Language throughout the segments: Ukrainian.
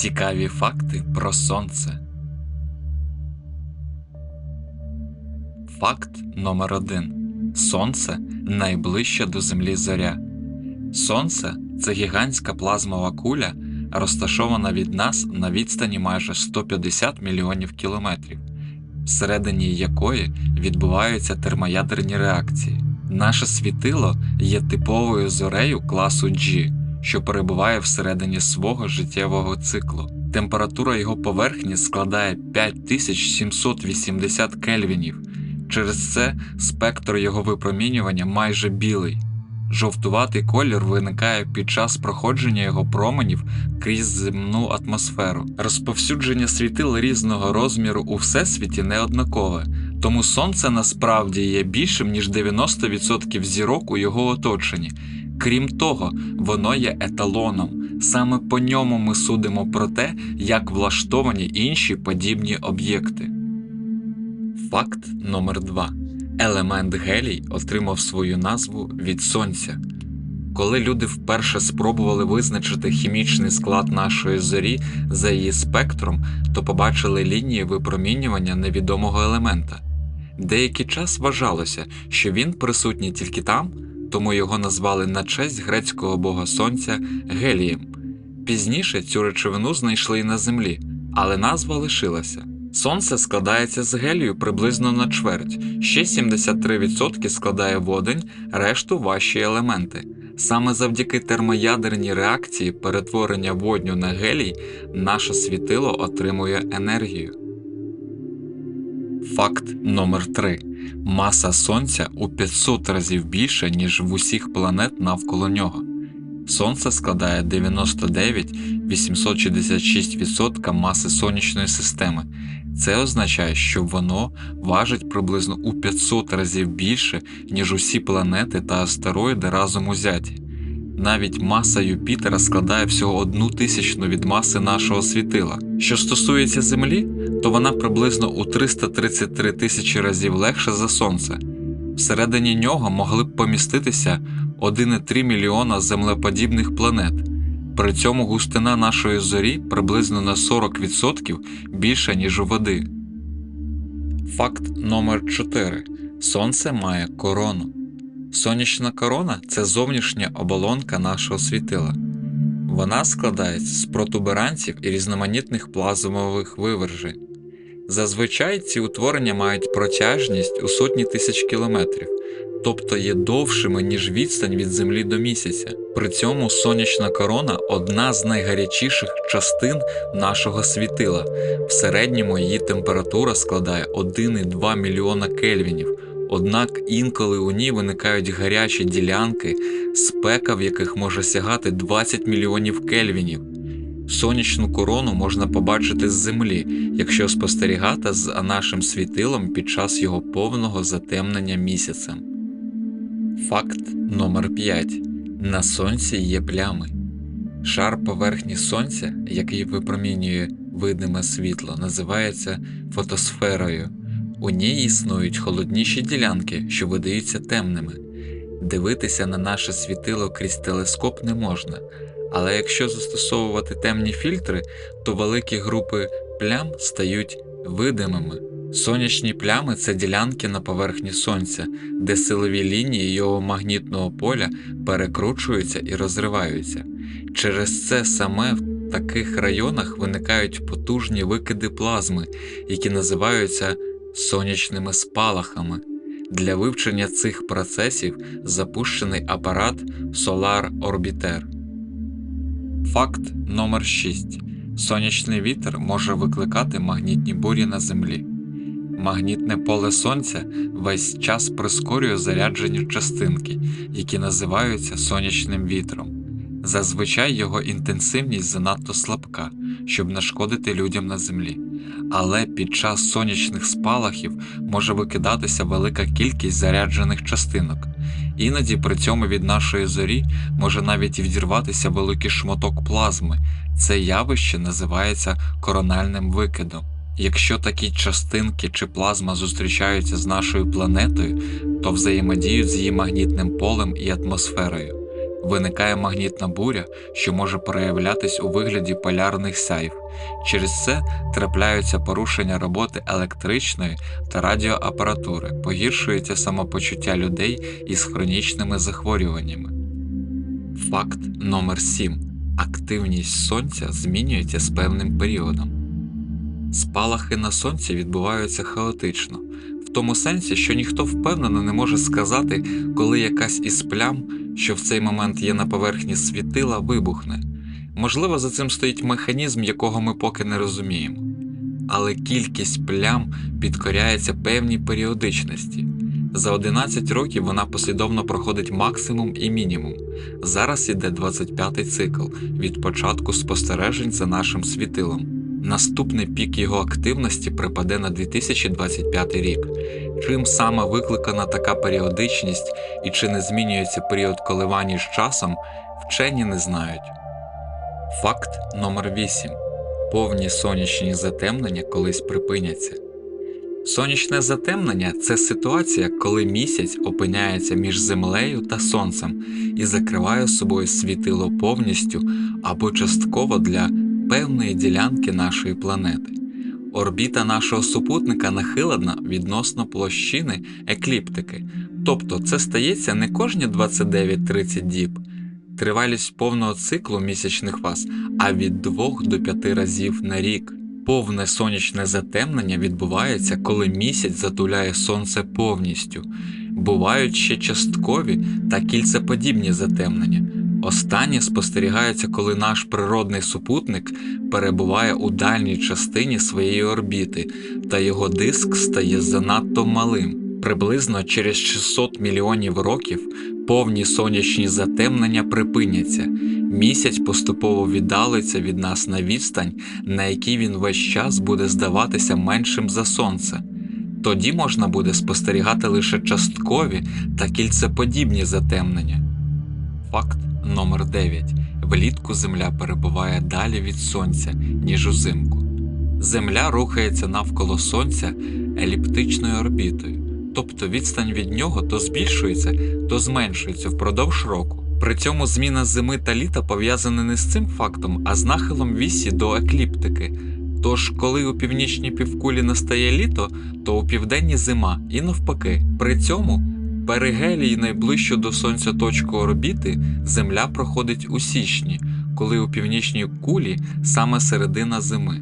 Цікаві факти про Сонце. Факт номер 1 Сонце найближча до Землі зоря. Сонце це гігантська плазмова куля, розташована від нас на відстані майже 150 мільйонів кілометрів, всередині якої відбуваються термоядерні реакції. Наше світило є типовою зорею класу G, що перебуває всередині свого життєвого циклу. Температура його поверхні складає 5780 кельвінів. Через це спектр його випромінювання майже білий. Жовтуватий колір виникає під час проходження його променів крізь земну атмосферу. Розповсюдження світил різного розміру у всесвіті неоднакове, тому сонце насправді є більшим ніж 90% зірок у його оточенні. Крім того, воно є еталоном. Саме по ньому ми судимо про те, як влаштовані інші подібні об'єкти. Факт номер 2 Елемент гелій отримав свою назву від сонця. Коли люди вперше спробували визначити хімічний склад нашої зорі за її спектром, то побачили лінії випромінювання невідомого елемента. Деякий час вважалося, що він присутній тільки там, тому його назвали на честь грецького бога сонця Гелієм. Пізніше цю речовину знайшли і на землі, але назва лишилася. Сонце складається з гелію приблизно на чверть, ще 73% складає водень, решту важчі елементи. Саме завдяки термоядерній реакції перетворення водню на гелій наше світило отримує енергію. Факт номер 3 Маса Сонця у 500 разів більша, ніж в усіх планет навколо нього. Сонце складає 99,866% маси сонячної системи. Це означає, що воно важить приблизно у 500 разів більше, ніж усі планети та астероїди разом узяті. Навіть маса Юпітера складає всього одну тисячну від маси нашого світила. Що стосується Землі, то вона приблизно у 333 тисячі разів легша за Сонце. Всередині нього могли б поміститися 1,3 мільйона землеподібних планет. При цьому густина нашої зорі приблизно на 40% більша, ніж у води. Факт номер 4 Сонце має корону. Сонячна корона це зовнішня оболонка нашого світила. Вона складається з протуберанців і різноманітних плазмових вивержень. Зазвичай ці утворення мають протяжність у сотні тисяч кілометрів, тобто є довшими, ніж відстань від Землі до місяця. При цьому сонячна корона одна з найгарячіших частин нашого світила. В середньому її температура складає 1,2 мільйона кельвінів. Однак інколи у ній виникають гарячі ділянки, спека в яких може сягати 20 мільйонів кельвінів. Сонячну корону можна побачити з землі, якщо спостерігати за нашим світилом під час його повного затемнення місяцем. Факт номер 5 На сонці є плями. Шар поверхні сонця, який випромінює видиме світло, називається фотосферою. У ній існують холодніші ділянки, що видаються темними. Дивитися на наше світило крізь телескоп не можна, але якщо застосовувати темні фільтри, то великі групи плям стають видимими. Сонячні плями це ділянки на поверхні сонця, де силові лінії його магнітного поля перекручуються і розриваються. Через це саме в таких районах виникають потужні викиди плазми, які називаються сонячними спалахами. Для вивчення цих процесів запущений апарат Solar Orbiter. Факт номер 6 Сонячний вітер може викликати магнітні бурі на Землі. Магнітне поле Сонця весь час прискорює заряджені частинки, які називаються сонячним вітром. Зазвичай його інтенсивність занадто слабка, щоб нашкодити людям на землі. Але під час сонячних спалахів може викидатися велика кількість заряджених частинок. Іноді при цьому від нашої зорі може навіть відірватися великий шматок плазми. Це явище називається корональним викидом. Якщо такі частинки чи плазма зустрічаються з нашою планетою, то взаємодіють з її магнітним полем і атмосферою. Виникає магнітна буря, що може проявлятись у вигляді полярних сяйв. Через це трапляються порушення роботи електричної та радіоапаратури, погіршується самопочуття людей із хронічними захворюваннями. Факт номер 7. Активність сонця змінюється з певним періодом. Спалахи на сонці відбуваються хаотично, тому сенсі, що ніхто впевнено не може сказати, коли якась із плям, що в цей момент є на поверхні світила, вибухне. Можливо, за цим стоїть механізм, якого ми поки не розуміємо. Але кількість плям підкоряється певній періодичності. За 11 років вона послідовно проходить максимум і мінімум. Зараз іде 25-й цикл від початку спостережень за нашим світилом. Наступний пік його активності припаде на 2025 рік. Чим саме викликана така періодичність і чи не змінюється період коливань з часом, вчені не знають. Факт номер 8. Повні сонячні затемнення колись припиняться. Сонячне затемнення це ситуація, коли місяць опиняється між землею та сонцем і закриває собою світило повністю або частково для певної ділянки нашої планети. Орбіта нашого супутника нахилена відносно площини екліптики, тобто це стається не кожні 29-30 діб. Тривалість повного циклу місячних фаз, а від 2 до 5 разів на рік. Повне сонячне затемнення відбувається, коли місяць затуляє сонце повністю. Бувають ще часткові та кільцеподібні затемнення. Останні спостерігаються, коли наш природний супутник перебуває у дальній частині своєї орбіти, та його диск стає занадто малим. Приблизно через 600 мільйонів років повні сонячні затемнення припиняться. Місяць поступово віддалиться від нас на відстань, на якій він весь час буде здаватися меншим за сонце. Тоді можна буде спостерігати лише часткові та кільцеподібні затемнення. Факт номер 9. Влітку Земля перебуває далі від Сонця, ніж узимку. Земля рухається навколо Сонця еліптичною орбітою, тобто відстань від нього то збільшується, то зменшується впродовж року. При цьому зміна зими та літа пов'язана не з цим фактом, а з нахилом вісі до екліптики. Тож, коли у північній півкулі настає літо, то у південній зима, і навпаки. При цьому перигелій найближчу до сонця точку орбіти Земля проходить у січні, коли у північній кулі саме середина зими,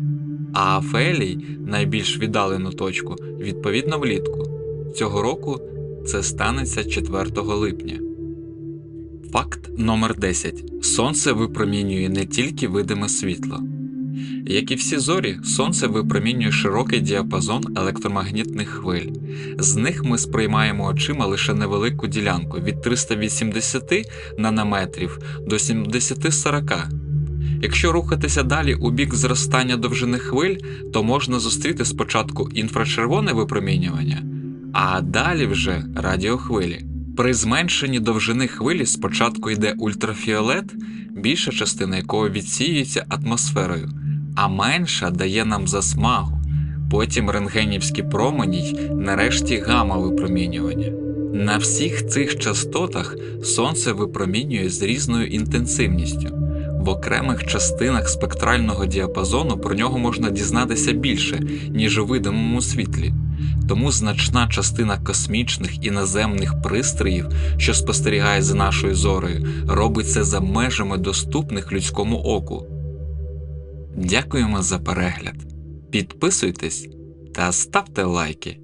а Афелій найбільш віддалену точку відповідно влітку. Цього року це станеться 4 липня. Факт номер 10. Сонце випромінює не тільки видиме світло. Як і всі зорі, сонце випромінює широкий діапазон електромагнітних хвиль. З них ми сприймаємо очима лише невелику ділянку від 380 нанометрів до 70-40. Якщо рухатися далі у бік зростання довжини хвиль, то можна зустріти спочатку інфрачервоне випромінювання, а далі вже радіохвилі. При зменшенні довжини хвилі спочатку йде ультрафіолет, більша частина якого відсіюється атмосферою, а менша дає нам засмагу, потім рентгенівські промені нарешті гамма випромінювання. На всіх цих частотах сонце випромінює з різною інтенсивністю. В окремих частинах спектрального діапазону про нього можна дізнатися більше, ніж у видимому світлі. Тому значна частина космічних і наземних пристроїв, що спостерігає за нашою зорею, робить це за межами доступних людському оку. Дякуємо за перегляд. Підписуйтесь та ставте лайки.